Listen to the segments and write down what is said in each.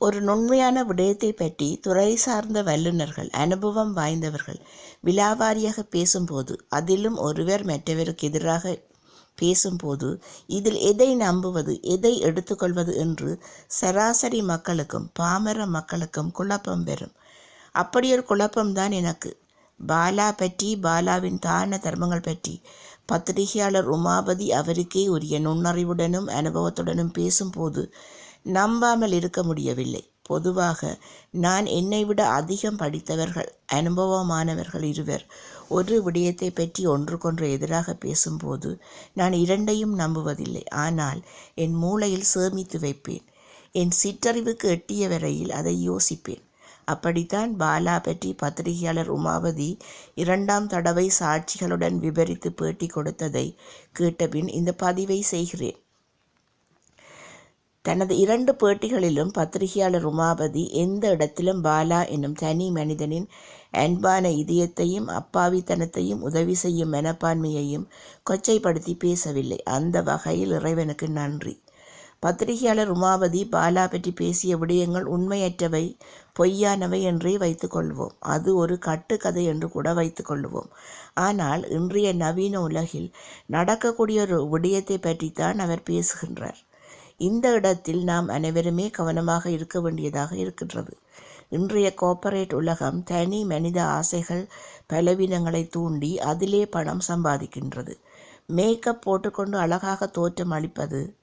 ஒரு நுண்மையான விடயத்தை பற்றி துறை சார்ந்த வல்லுநர்கள் அனுபவம் வாய்ந்தவர்கள் விலாவாரியாக பேசும்போது அதிலும் ஒருவர் மற்றவருக்கு எதிராக பேசும்போது இதில் எதை நம்புவது எதை எடுத்துக்கொள்வது என்று சராசரி மக்களுக்கும் பாமர மக்களுக்கும் குழப்பம் வரும் அப்படியொரு குழப்பம்தான் எனக்கு. பாலா பற்றி பாலாவின் தான தர்மங்கள் பற்றி. பத்திரிகையாளர் உமாபதி அவருக்கே உரிய நுண்ணறிவுடனும் அனுபவத்துடனும் பேசும்போது நம்பாமல் இருக்க முடியவில்லை. பொதுவாக நான் என்னை விட அதிகம் படித்தவர்கள் அனுபவமானவர்கள் இருவர். ஒரு விடயத்தை பற்றி ஒன்றுக்கொன்று எதிராக பேசும்போது நான் இரண்டையும் நம்புவதில்லை. ஆனால் என் மூளையில் சேமித்து வைப்பேன். என் சிற்றறிவுக்கு எட்டிய வரையில் அதை யோசிப்பேன். அப்படித்தான் பாலா பற்றி பத்திரிகையாளர் உமாவதி இரண்டாம் தடவை சாட்சிகளுடன் விபரித்து பேட்டி கொடுத்ததை கேட்டபின் இந்த பதிவை செய்கிறேன். தனது இரண்டு பேட்டிகளிலும் பத்திரிகையாளர் உமாபதி எந்த இடத்திலும் பாலா என்னும் தனி மனிதனின் அன்பான இதயத்தையும் அப்பாவித்தனத்தையும் உதவி செய்யும் மனப்பான்மையையும் கொச்சைப்படுத்தி பேசவில்லை. அந்த வகையில் இறைவனுக்கு நன்றி. பத்திரிகையாளர் உமாபதி பாலா பற்றி பேசிய விடயங்கள் உண்மையற்றவை பொய்யானவை என்றே வைத்துக்கொள்வோம் அது ஒரு கட்டுக்கதை என்று கூட வைத்துக்கொள்வோம் ஆனால் இன்றைய நவீன உலகில் நடக்கக்கூடிய ஒரு விடயத்தை பற்றித்தான் அவர் பேசுகின்றார். இந்த இடத்தில் நாம் அனைவருமே கவனமாக இருக்க வேண்டியதாக இருக்கின்றது. இன்றைய கோப்பரேட் உலகம் தனி மனித ஆசைகள் பலவீனங்களை தூண்டி அதிலே பணம் சம்பாதிக்கின்றது. மேக்கப் போட்டுக்கொண்டு அழகாக தோற்றம் அளிப்பது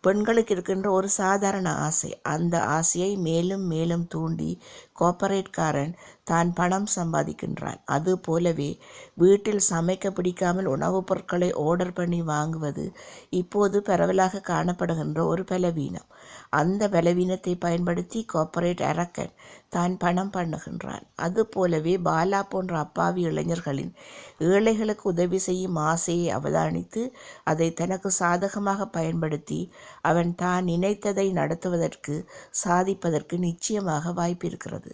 பெண்களுக்கு இருக்கின்ற ஒரு சாதாரண ஆசை. அந்த ஆசையை மேலும் மேலும் தூண்டி கோப்பரேட்காரன் தான் பணம் சம்பாதிக்கின்றான். அது போலவே வீட்டில் சமைக்க பிடிக்காமல் உணவுப் பொருட்களை ஆர்டர் பண்ணி வாங்குவது இப்போது பரவலாக காணப்படுகின்ற ஒரு பலவீனம். அந்த பலவீனத்தை பயன்படுத்தி கோப்பரேட் அரக்கன் தான் பணம் பண்ணுகின்றான். அது போலவே பாலா போன்ற அப்பாவி இளைஞர்களின் ஏழைகளுக்கு உதவி செய்யும் ஆசையை அவதானித்து அதை தனக்கு சாதகமாக பயன்படுத்தி அவன் தான் நினைத்ததை நடத்துவதற்கு சாதிப்பதற்கு நிச்சயமாக வாய்ப்பிருக்கிறது.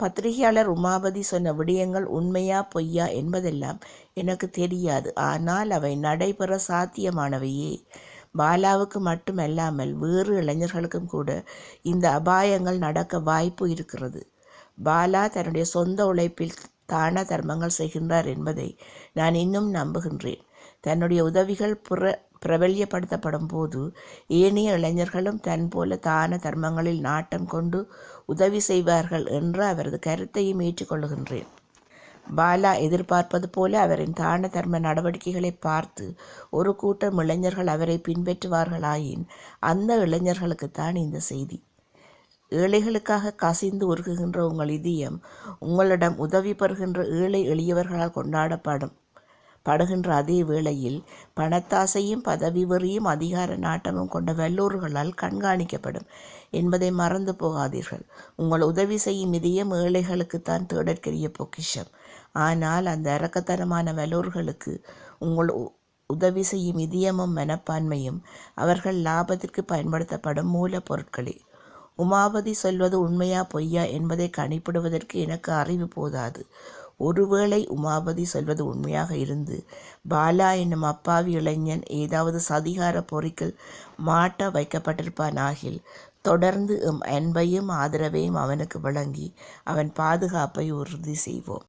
பத்திரிகையாளர் உமாபதி சொன்ன விடயங்கள் உண்மையா பொய்யா என்பதெல்லாம் எனக்கு தெரியாது. ஆனால் அவை நடைபெற சாத்தியமானவையே. பாலாவுக்கு மட்டுமல்லாமல் வேறு இளைஞர்களுக்கும் கூட இந்த அபாயங்கள் நடக்க வாய்ப்பு இருக்கிறது. பாலா தன்னுடைய சொந்த உழைப்பில் தான தர்மங்கள் செய்கின்றார் என்பதை நான் இன்னும் நம்புகின்றேன். தன்னுடைய உதவிகள் புற பிரபல்யப்படுத்தப்படும் போது ஏனைய இளைஞர்களும் தன் போல தான தர்மங்களில் நாட்டம் கொண்டு உதவி செய்வார்கள் என்று அவரது கருத்தையும் ஏற்றுக்கொள்கின்றேன் பாலா எதிர்பார்ப்பது போல அவரின் தான தர்ம நடவடிக்கைகளை பார்த்து ஒரு கூட்டம் இளைஞர்கள் அவரை பின்பற்றுவார்களாயின் அந்த இளைஞர்களுக்குத்தான் இந்த செய்தி. ஏழைகளுக்காக கசிந்து உருகுகின்ற உங்கள் இதயம் உங்களிடம் உதவி பெறுகின்ற ஏழை எளியவர்களால் கொண்டாடப்படும். படுகின்ற அதே வேளையில் பணத்தாசையும் பதவி வெறியும் அதிகார நாட்டமும் கொண்ட வல்லூர்களால் கண்காணிக்கப்படும் என்பதை மறந்து போகாதீர்கள். உங்கள் உதவி செய்யும் இதயம் ஏழைகளுக்குத்தான் தேடற்கரிய பொக்கிஷம். ஆனால் அந்த இறக்கத்தனமான வல்லூர்களுக்கு உங்கள் உதவி செய்யும் இதயமும் மனப்பான்மையும் அவர்கள் லாபத்திற்கு பயன்படுத்தப்படும் மூலப்பொருட்களே. உமாபதி சொல்வது உண்மையா பொய்யா என்பதை கணிப்பிடுவதற்கு எனக்கு அறிவு போதாது. ஒருவேளை உமாபதி சொல்வது உண்மையாக இருந்து பாலா என்னும் அப்பாவி இளைஞன் ஏதாவது சதிகார பொறிக்கில் மாட்ட வைக்கப்பட்டிருப்பானாகில் தொடர்ந்து எம் அன்பையும் ஆதரவையும் அவனுக்கு வழங்கி அவன் பாதுகாப்பை உறுதி செய்வோம்.